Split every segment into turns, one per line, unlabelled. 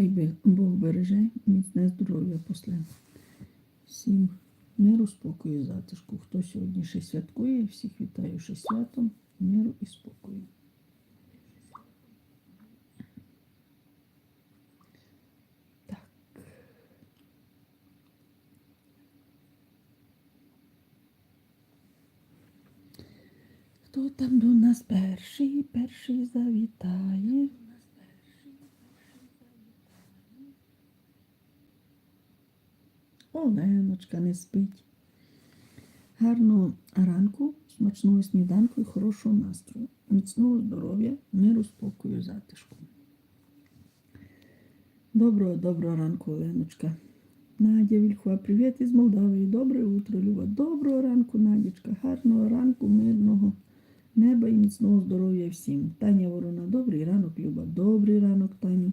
Хай Бог береже, міцне здоров'я после. Всім миру, спокою, затишку. Хто сьогодні ще святкує, всіх вітаю ще святом, миру і спокою. Так. Хто там до нас перший, перший завітає? Оленочка не спить. Гарного ранку, смачного сніданку і хорошого настрою. Міцного здоров'я, миру, спокою, затишку. Доброго, доброго ранку, Оленочка. Надя Вільхова, привіт із Молдавії. Добре утро, Люба. Доброго ранку, Надічка. Гарного ранку, мирного неба і міцного здоров'я всім. Таня Ворона, добрий ранок, Люба. Добрий ранок, Таню.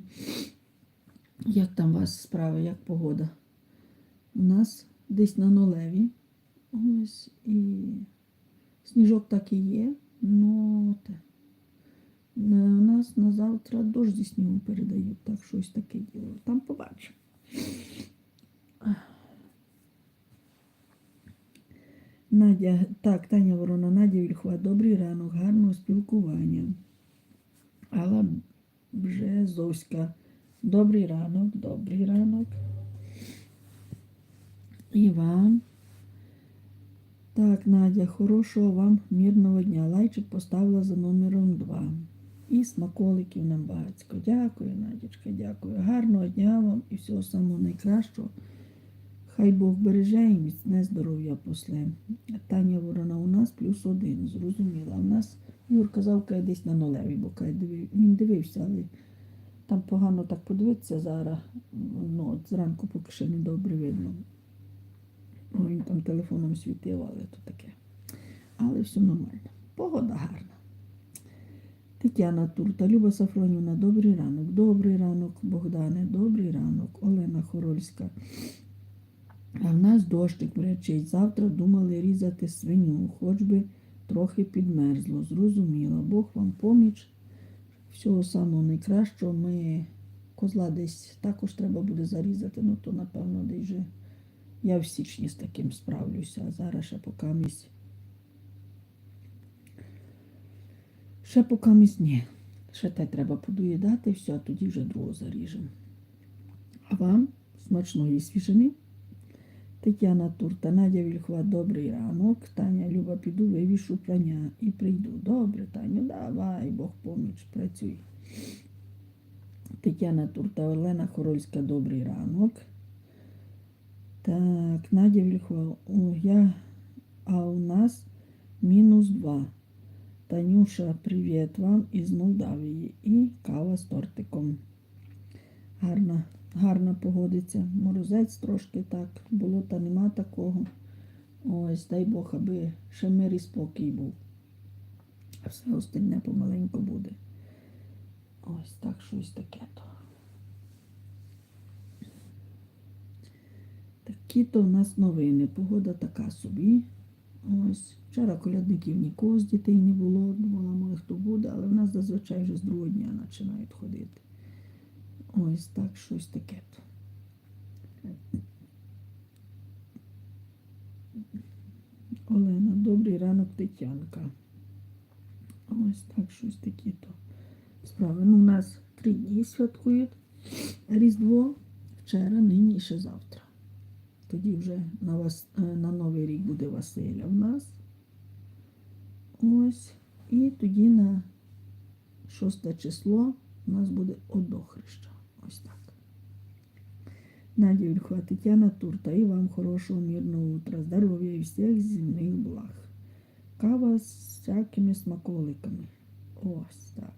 Як там у вас справи, як погода? У нас десь на нулеві. Ось і сніжок так і є. Ну, те. У нас на завтра дощ зі снігом передають, так щось таке діло. Там побачимо. Надя, так, Таня Ворона, Надя Вільхова, добрий ранок, гарного спілкування. Алла Бжезовська, добрий ранок, добрий ранок. Іван. Так, Надя, хорошого вам мирного дня. Лайчик поставила за номером 2. І смаколиків нам багацько. Дякую, Надічка, дякую. Гарного дня вам і всього самого найкращого. Хай Бог береже і міцне здоров'я после. Таня Ворона у нас плюс один, зрозуміла. У нас Юр казав, каже, десь на нулеві, бо дивив, він дивився, але там погано так подивитися зараз. Ну, от зранку поки ще не добре видно. О, він там телефоном світив, але то таке. Але все нормально. Погода гарна. Тетяна Турта, Люба Сафронівна, добрий ранок. Добрий ранок, Богдане, добрий ранок. Олена Хорольська. А в нас дощик мрячить. Завтра думали різати свиню, хоч би трохи підмерзло. Зрозуміло. Бог вам поміч. Всього самого найкращого. Ми козла десь також треба буде зарізати, ну то напевно десь вже я в січні з таким справлюся, а зараз ще поки місць. Ще поки місць ні. Ще те треба подоїдати, все, а тоді вже другого заріжемо. А вам смачної свіжини. Тетяна Турта, Надя Вільхова, добрий ранок. Таня Люба, піду вивішу прання і прийду. Добре, Таню, давай, Бог поміч, працюй. Тетяна Турта, Олена Хорольська, добрий ранок. Так, Надя Вільхова, я, а у нас мінус два. Танюша, привіт вам із Молдавії. І кава з тортиком. Гарна, гарна погодиться. Морозець трошки так, болота нема такого. Ось, дай Бог, аби ще мир і спокій був. А все остальне помаленьку буде. Ось так щось таке то. Такі то у нас новини. Погода така собі. Ось. Вчора колядників нікого з дітей не було. Думала, може хто буде, але в нас зазвичай вже з другого дня починають ходити. Ось так щось таке. Олена, добрий ранок, Тетянка. Ось так щось таке то. Справи. Ну, у нас три дні святкують Різдво. Вчора, нині і ще завтра. Тоді вже на, вас, е, на Новий рік буде Василя в нас. Ось. І тоді на 6 число у нас буде одохреща. Ось так. Надя Вільхова, Тетяна Турта. І вам хорошого, мирного утра, здоров'я і всіх земних благ. Кава з всякими смаколиками. Ось так.